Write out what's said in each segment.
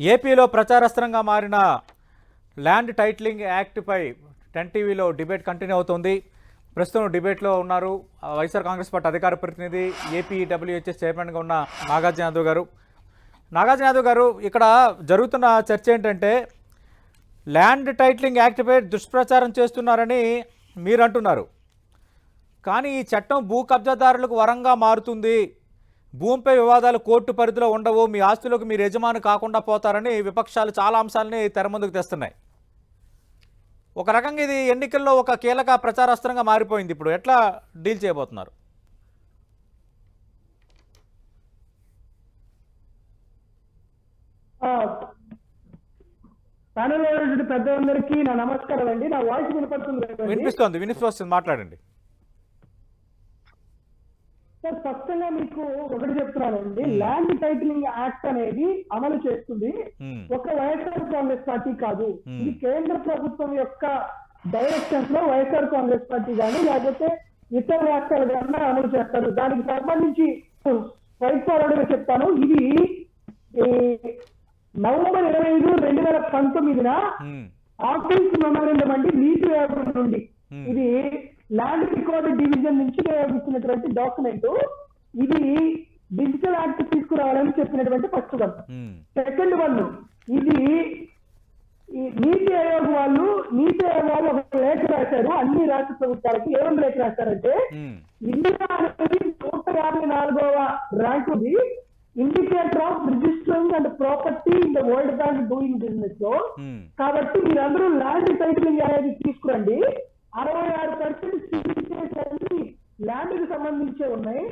ఏపీలో ప్రచారస్త్రంగా మారిన ల్యాండ్ టైటిలింగ్ యాక్ట్పై టెన్ టీవీలో డిబేట్ కంటిన్యూ అవుతుంది. ప్రస్తుతం డిబేట్లో ఉన్నారు వైఎస్ఆర్ కాంగ్రెస్ పార్టీ అధికార ప్రతినిధి ఏపీడబ్ల్యూహెచ్ఎస్ చైర్మన్గా ఉన్న నాగార్జున యాదవ్ గారు. నాగార్జున యాదవ్ గారు ఇక్కడ జరుగుతున్న చర్చ ఏంటంటే ల్యాండ్ టైటిలింగ్ యాక్ట్పై దుష్ప్రచారం చేస్తున్నారని మీరు అంటున్నారు కానీ ఈ చట్టం భూ కబ్జాదారులకు వరంగా మారుతుంది. భూమిపై వివాదాలు కోర్టు పరిధిలో ఉండవు మీ ఆస్తులకు మీరు యజమాని కాకుండా పోతారని విపక్షాలు చాలా అంశాలని తెర ముందుకు తెస్తున్నాయి. ఒక రకంగా ఇది ఎన్నికల్లో ఒక కీలక ప్రచారాస్త్రంగా మారిపోయింది ఇప్పుడు. ఎట్లా డీల్ చేయబోతున్నారు? ప్యానల్ పెద్దలందరికీ నా నమస్కారం అండి నా వాయిస్ వినపడుతుంది? వినిపిస్తోంది వినిపిస్తుంది. మాట్లాడండి. సార్ స్పష్టంగా మీకు ఒకటి చెప్తున్నానండి ల్యాండ్ టైటిలింగ్ యాక్ట్ అనేది అమలు చేస్తుంది. ఒక వైఎస్ఆర్ కాంగ్రెస్ పార్టీ కాదు. ఇది కేంద్ర ప్రభుత్వం యొక్క డైరెక్షన్స్లో వైఎస్ఆర్ కాంగ్రెస్ పార్టీ కానీ లేకపోతే ఇతర రాష్ట్రాలు కానీ అమలు చేస్తారు దానికి సంబంధించి స్ట్రైట్ ఫార్వర్డ్గా చెప్తాను ఇది ఈ నవంబర్ ఇరవై ఐదు రెండు వేల పంతొమ్మిదిన మ్మ్. ఆఫీస్ మెమోరెండం అండి నీతి ఆయోగం నుండి. ఇది ల్యాండ్ రికార్డ్ డివిజన్ నుంచి ఇచ్చినటువంటి డాక్యుమెంట్ ఇది డిజిటల్ యాక్ట్ తీసుకురావాలని చెప్పినటువంటి ఫస్ట్ వన్. సెకండ్ వన్ ఇది నీతి ఆయోగ్ వాళ్ళు నీతి ఆయోగ్ వాళ్ళు ఒక లేఖ రాశారు అన్ని రాష్ట్ర ప్రభుత్వాలకి ఏమని లేఖ రాశారంటే. ఇండియా అనేది నూట యాభై నాలుగవ ర్యాంక్ ఉంది indicator of registering and property in the world bank doing బిజినెస్లో. కాబట్టి మీరందరూ ల్యాండ్ టైటిలింగ్ అనేది తీసుకురండి అరవై ఆరు పర్సెంట్ ల్యాండ్కి సంబంధించే ఉన్నాయి.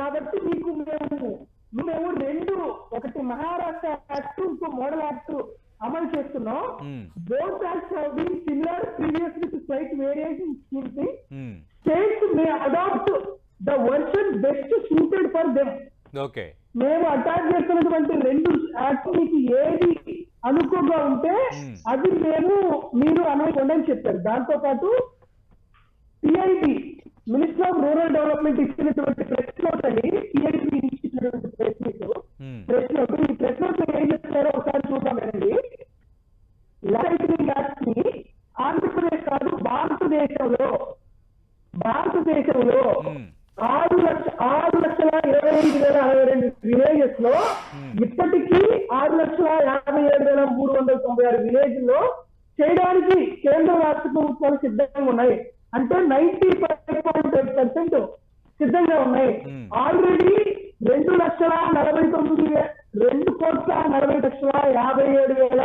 కాబట్టి మీకు మేము మేము రెండు ఒకటి మహారాష్ట్ర యాక్ట్ ఇంకో మోడల్ యాక్ట్ అమలు చేస్తున్నాం. Both acts have been similar previous with slight variation schemes hmm. States may adopt the version best suited for them okay. మేము అటాక్ చేస్తున్నటువంటి రెండు యాక్ట్ మీకు ఏది అనుకోగా ఉంటే Hmm. అది మేము మీరు అనుకోండి అని చెప్పారు. దాంతో పాటు PIB minister of rural development ఇచ్చినటువంటి ప్రెస్ నోట్ అని పిఐబి ఇచ్చినటువంటి ప్రెస్ మ్మ్. ప్రెస్ నోట్ ఈ ప్రెస్ నోట్లో ఏం చెప్తారో ఒకసారి చూద్దాం వినండి లైటింగ్ యాక్ట్ని ఆంధ్రప్రదేశ్ కాదు భారతదేశంలో భారతదేశంలో మ్మ్. ఆరు లక్ష ఆరు లక్షల ఇరవై ఐదు వేల అరవై రెండు విలేజెస్లో ఇప్పటికీ ఆరు లక్షల యాభై ఏడు వేల మూడు వందల తొంభై ఆరు విలేజ్లో చేయడానికి కేంద్ర రాష్ట్ర ప్రభుత్వాలు సిద్ధంగా ఉన్నాయి అంటే ninety five point eight percent సిద్ధంగా ఉన్నాయి. ఆల్రెడీ రెండు లక్షల నలభై తొమ్మిది రెండు కోట్ల నలభై లక్షల యాభై ఏడు వేల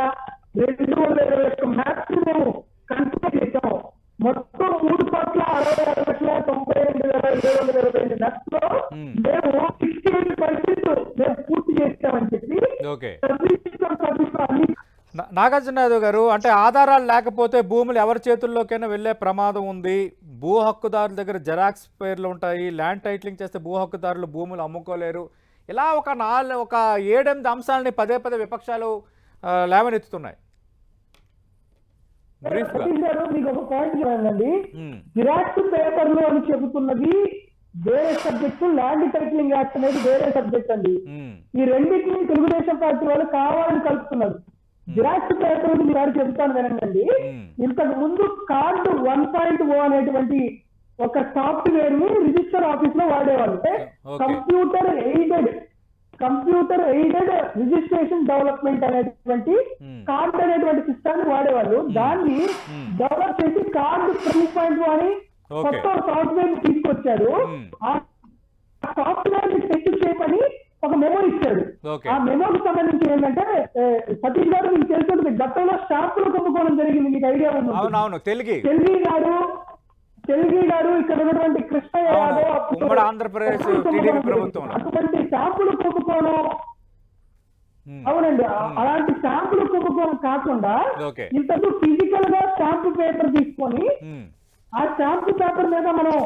రెండు వందల ఇరవై ఒక్క మ్యాప్స్ మేము కన్సిడర్ చేసాము మొత్తం మూడు కోట్ల అరవై ఆరు లక్షల తొంభై రెండు వేల ఏడు వందల ఇరవై ఐదు మ్యాప్స్లో. మేము సిక్స్టీ ఎయిట్ పర్సెంట్ మేము పూర్తి చేస్తామని చెప్పి సర్వీస్ సర్వీస్ అన్ని నాగార్జున యాదవ్ గారు అంటే ఆధారాలు లేకపోతే భూములు ఎవరి చేతుల్లోకైనా వెళ్ళే ప్రమాదం ఉంది. భూ హక్కుదారుల దగ్గర జెరాక్స్ పేర్లు ఉంటాయి. ల్యాండ్ టైటిలింగ్ చేస్తే భూ హక్కుదారులు భూములు అమ్ముకోలేరు. ఇలా ఒక నాలుగు ఒక ఏడెనిమిది అంశాలని పదే పదే విపక్షాలు లేవనెత్తుతున్నాయి. బ్రీఫ్గా సతీష్ గారు మీకు ఒక పాయింట్ చెప్పండి మ్మ్. జిరాక్స్ పేపర్లు అని చెబుతున్నది వేరే సబ్జెక్ట్ ల్యాండ్ టైటిలింగ్ యాక్ట్ అనేది వేరే సబ్జెక్ట్ అండి. మ్మ్. ఈ రెండింటిని తెలుగుదేశం పార్టీ వాళ్ళు కావాలని కలుపుతున్నారు. జిరాక్స్ పేపర్ మీరు గారు చెబుతాను వినండి మ్మ్. ఇంతకు ముందు కార్డు వన్ పాయింట్ ఓ అనేటువంటి ఒక సాఫ్ట్వేర్ని రిజిస్టర్ ఆఫీస్లో వాడేవాళ్ళు అంటే. Computer aided computer aided registration development అనేటువంటి Hmm. కార్డ్ అనేటువంటి సిస్టమ్ వాడేవాళ్ళు దాన్ని Hmm. డెవలప్ చేసి కార్డు త్రీ పాయింట్ అని. కొత్త సాఫ్ట్వేర్ తీసుకొచ్చారు Hmm. ఆ సాఫ్ట్వేర్ని టెస్ట్ చేయమని ఒక మెమో ఇచ్చాడు. ఆ మెమోకి సంబంధించి ఏంటంటే సతీష్ గారు మీకు తెలుస్తుంది గతంలో స్టాంపులు కుంభకోణం జరిగింది మీకు ఐడియా ఉంది తెలుగు తెలుగు గారు తెలుగు గారు ఇక్కడ ఉన్నటువంటి అవును. యాదవ్ ఆంధ్రప్రదేశ్. అటువంటి స్టాంపులు మ్మ్. అవునండి అలాంటి స్టాంపులు కుంభకోణం కాకుండా. ఇంతకు ఫిజికల్గా స్టాంపు పేపర్ తీసుకొని. ఆ స్టాంపు పేపర్ మీద మనం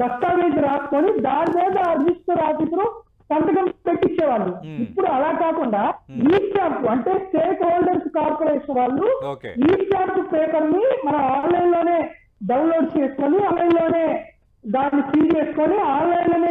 దస్తావేజ్ రాసుకొని దాని మీద రిజిస్టర్ ఆఫీసర్ సంతకం పెట్టించేవాళ్ళు. ఇప్పుడు అలా కాకుండా ఈ స్టాంప్ అంటే స్టేక్ హోల్డర్స్ కార్పొరేషన్ వాళ్ళు. ఈ స్టాంప్ పేపర్ని మనం ఆన్లైన్లోనే డౌన్లోడ్ చేసుకొని ఆన్లైన్లోనే దాన్ని ఫీల్ చేసుకొని ఆన్లైన్లోనే